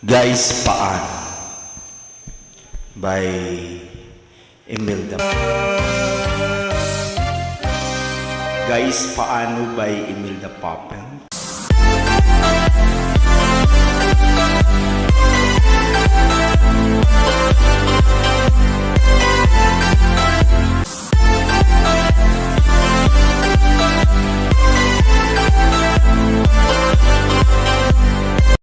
Guys, Paan by Imelda. Guys, Paano by Imelda Papel.